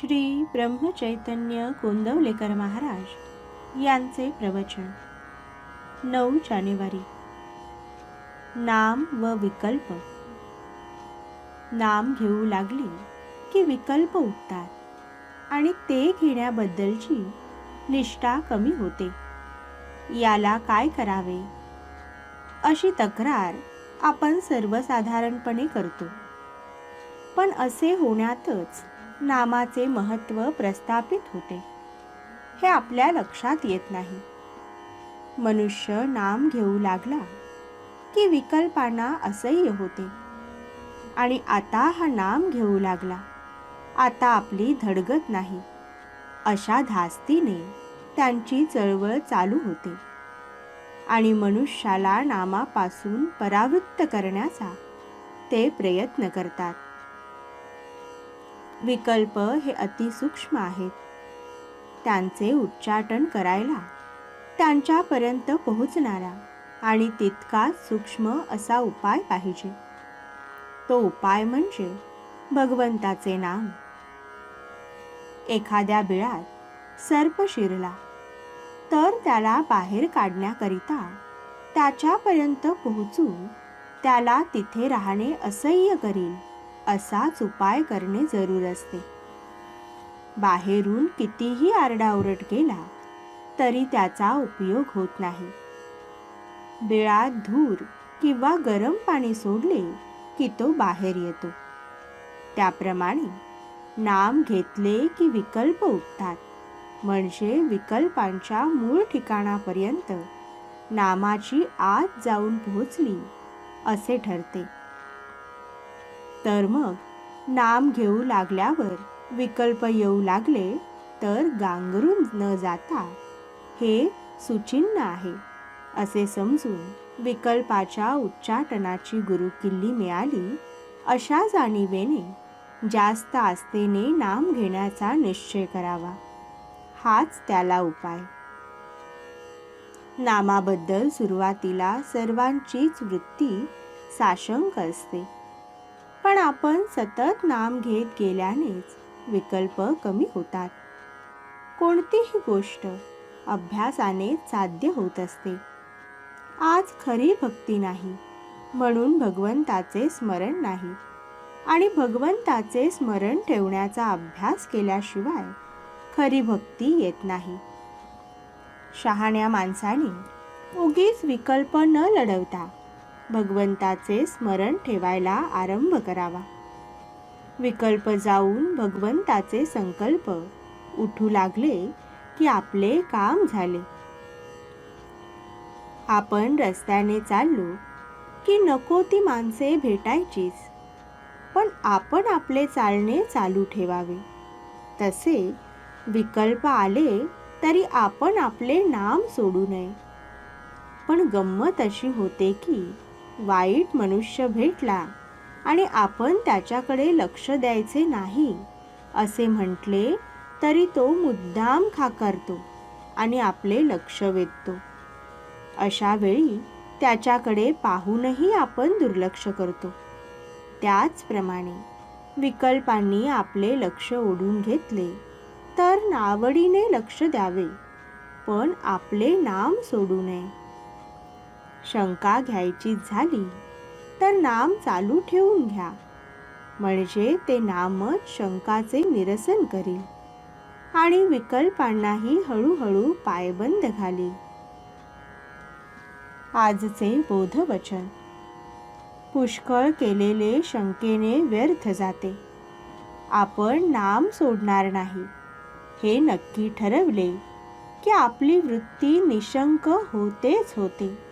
श्री ब्रह्मचैतन्य गोंदवलेकर महाराज यांचे प्रवचन. नऊ जानेवारी. नाम व विकल्प. नाम घेऊ लागली की विकल्प उठतात आणि ते घेण्याबद्दलची निष्ठा कमी होते. याला काय करावे? अशी तक्रार आपण सर्वसाधारणपणे करतो. पण असे होण्यातच नामाचे महत्त्व प्रस्थापित होते. हे आपल्या लक्षात येत नाही. मनुष्य नाम घेऊ लागला की विकल्पांना असह्य होते. आणि आता हा नाम घेऊ लागला. आता आपली धडगत नाही. अशा धास्तीने त्यांची चळवळ चालू होते. आणि मनुष्याला नामापासून परावृत्त करण्याचा ते प्रयत्न करतात. विकल्प हे अतिसूक्ष्म आहेत. त्यांचे उच्चाटन करायला त्यांच्यापर्यंत पोहोचणारा आणि तितकाच सूक्ष्म असा उपाय पाहिजे. तो उपाय म्हणजे भगवंताचे नाम. एखाद्या बिळात सर्प शिरला तर त्याला बाहेर काढण्याकरिता त्याच्यापर्यंत पोहोचून त्याला तिथे राहणे असह्य करील. असाच उपाय करणे जरूर असते. बाहेरून कितीही आरडाओरड केला तरी त्याचा उपयोग होत नाही. बिळात धूर किंवा गरम पाणी सोडले की तो बाहेर येतो. त्याप्रमाणे नाम घेतले की विकल्प उठतात. म्हणजे विकल्पांच्या मूळ ठिकाणापर्यंत नामाची आत जाऊन पोहोचली असे ठरते. तर मग नाम घेऊ लागल्यावर विकल्प येऊ लागले तर गांगरून न जाता हे सुचिन्ह आहे असे समजून विकल्पाच्या उच्चाटनाची गुरुकिल्ली मिळाली. अशा जाणीवेने जास्त आस्थेने नाम घेण्याचा निश्चय करावा. हाच त्याला उपाय. नामाबद्दल सुरुवातीला सर्वांचीच वृत्ती साशंक असते. पण आपण सतत नाम घेत गेल्यानेच विकल्प कमी होतात. कोणतीही गोष्ट अभ्यासाने साध्य होत असते. आज खरी भक्ती नाही म्हणून भगवंताचे स्मरण नाही. आणि भगवंताचे स्मरण ठेवण्याचा अभ्यास केल्याशिवाय खरी भक्ती येत नाही. शहाण्या माणसाने उगीच विकल्प न लढवता भगवंताचे स्मरण ठेवायला आरंभ करावा. विकल्प जाऊन भगवंताचे संकल्प उठू लागले की आपले काम झाले. आपण रस्त्याने चाललो की नको ती माणसे भेटायचीच पण आपण आपले चालणे चालू ठेवावे. तसे विकल्प आले तरी आपण आपले नाम सोडू नये. पण गंमत अशी होते की वाईट मनुष्य भेटला आणि आपण त्याच्याकडे लक्ष द्यायचे नाही असे म्हटले तरी तो मुद्दाम खाकारतो आणि आपले लक्ष वेधतो. अशा वेळी त्याच्याकडे पाहूनही आपण दुर्लक्ष करतो. त्याचप्रमाणे विकल्पांनी आपले लक्ष ओढून घेतले तर नावडीने लक्ष द्यावे पण आपले नाम सोडू नये. शंका घ्यायची झाली तर नाम चालू ठेवून घ्या. म्हणजे ते नामच शंकाचे निरसन करील. आणि विकल्पांनाही हळूहळू पायबंद घाली. आजचे बोधवचन. पुष्कळ केलेले शंकेने व्यर्थ जाते. आपण नाम सोडणार नाही. हे नक्की ठरवले की आपली वृत्ती निशंक होतेच होते.